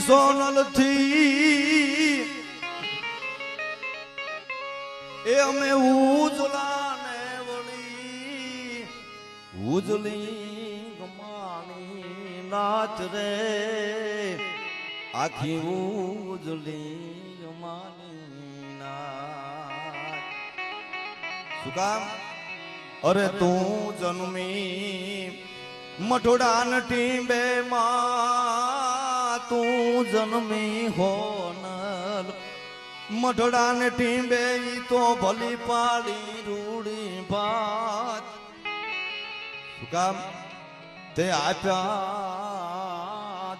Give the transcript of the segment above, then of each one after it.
સોનલથી. એ અમે ઉજલા ને વળી. ઉજલી ગમાણી નાચ રે. આખી ઉજલી ગમાણી નાચ અરે તું જન્મી. મઠોડાન ટીંબે માં. તું જન્મી હોનલ મઢડાને ટીંબે તો ભલી પાડી રૂડી ભાત. કામ? તે આપ્યા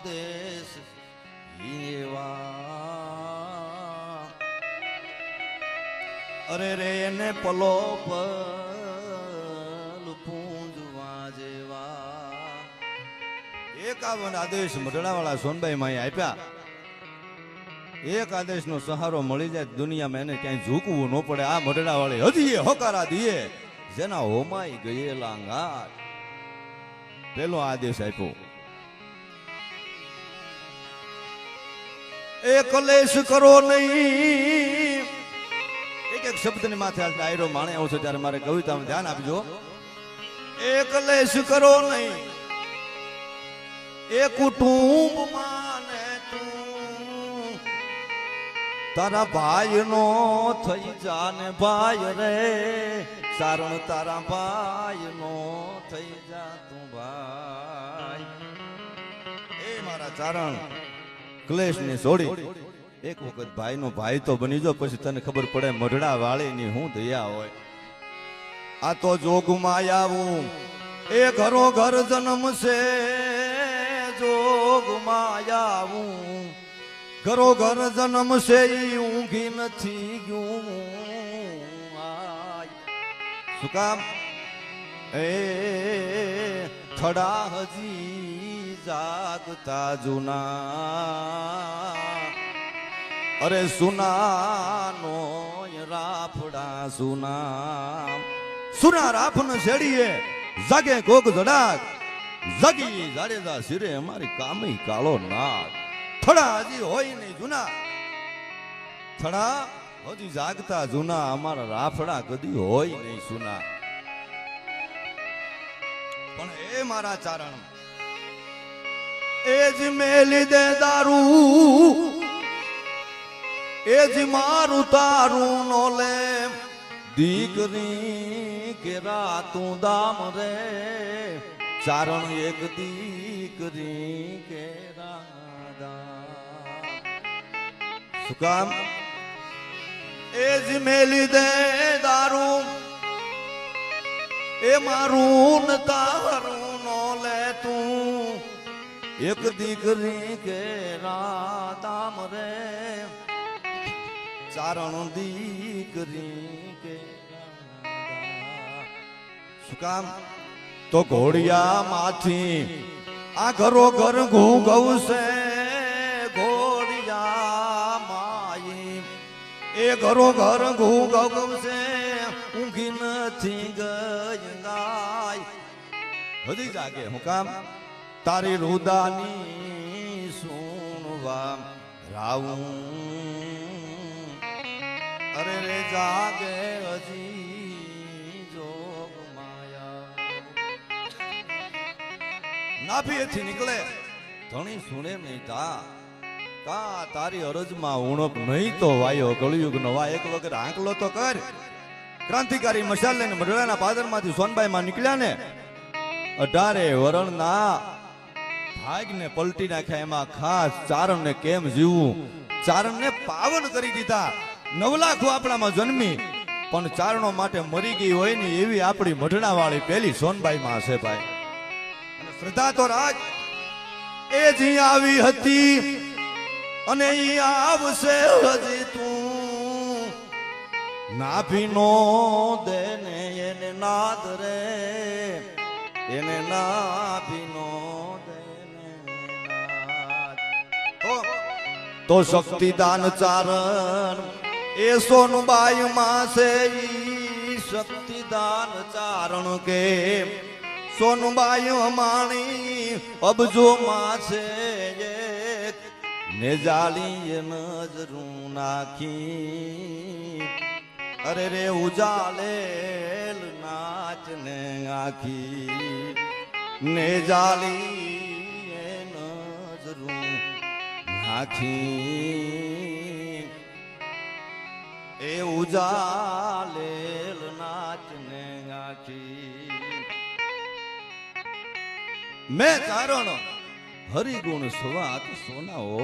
દેશ એવા અરે રે, એને પલો પલ પૂંજવા જેવા. એકાવન આદેશ મઢડાવાળા સોનબાઈ માં આપ્યા. એક આદેશનો સહારો મળી જાય દુનિયામાં એને ક્યાંય ઝૂકવું ન પડે. આ મઢડાવાળી હજી હોકારા દીએ. જેના હોમાઈ ગયેલા ગાત પેલો આદેશ આપ્યો. એ કલેશ કરો નહીં. એક એક શબ્દની માથે આ ડાયરો માણે આવું છે, ત્યારે મારે કવિતામાં ધ્યાન આપજો. એ કલેશ કરો નહીં. એ કુટુંબ માને તું. તારા ભાઈ નો થઈ જાને ભાઈ રે સારણ તારા ભાઈ નો થઈ જા તું ભાઈ. એ મારા ચારણ ક્લેશ ને છોડી એક વખત ભાઈ નો ભાઈ તો બની જો પછી તને ખબર પડે મઢડા વાળી ની હું દયા હોય. આ તો જોગમાં આવું. એ ઘરો ઘર જન્મ છે ઘરો ઘર જન્મ છે ઊંઘી નથી ગયું. એ થડા હજી જાગતા જૂના. અરે સુનાનો રાફડા સુના સુના રાફ ને શેડીએ જાગે કોક જડાક જાગી જાડેજા સિરે અમારી કામી કાળો નાગ. થડા હજી હોય નહીં જૂના. થડા હજી જાગતા જૂના. અમારા રાફડા કદી હોય નહીં સુના પણ એ મારા ચારણ, એ જ મેલી દે દારૂ. એ જ મારું તારું નો લે દીકરી કે રાતું દામ રે. ચારણ એક દીકરી કે શું કામ? એ જ દે દારૂ. એ મારું ન તારું નો લે તું. એક દીકરી કે રાધામ રે ચારણ દીકરી કે. શું કામ? તો ઘોડિયા માંથી આ ઘરો ઘર ઘૂ ગવશે ઘોડિયા માઈ એ ઘરો ઘર ઘૂ ગવશે ઊંઘી નથી ગઈ ગાય હજી જાગે હું કામ? તારી રુદાની સુણવા રાવું અરે રે જાગે હજી નાભીએથી નીકળે. ધણી સુણે નહીં તા. કા તારી અરજમાં ઉણપ નહીં તો વાયો કળિયુગ નવા એક વગર આંકલો તો કર. ક્રાંતિકારી મશાલ લઈને મઢડાના પાદરમાંથી સોનબાઈમાં નીકળ્યા ને, અઢારે વરણના ભાગને પલટી નાખ્યા. એમાં ખાસ ચારણને કેમ જીવવું? ચારણને પાવન કરી દીધા. નવલાખો આપણામાં જન્મી. પણ ચારણો માટે મરી ગઈ હોય ને એવી આપણી મઢણા વાળી પેલી સોનબાઈમાં હશે ભાઈ. શ્રદ્ધા તો રાજ એ જ આવી હતી. અને આવશે હજી તું. નાભીનો દેને એને નાદ રે. એને નાભીનો દેને તો તો શક્તિદાન ચારણ એ સોનબાઈ માં છે ઈ શક્તિદાન ચારણ કે સોનબાઈ માણી અબજો માં છે ને જાળી નજરું નાખી. અરે રે ઉજાલે નાચ ને આખી. ને જાળી નજરું નાખી. એ ઉજાલેલ મેં ચારણ હરિગુણ સ્વાત સોના ઓર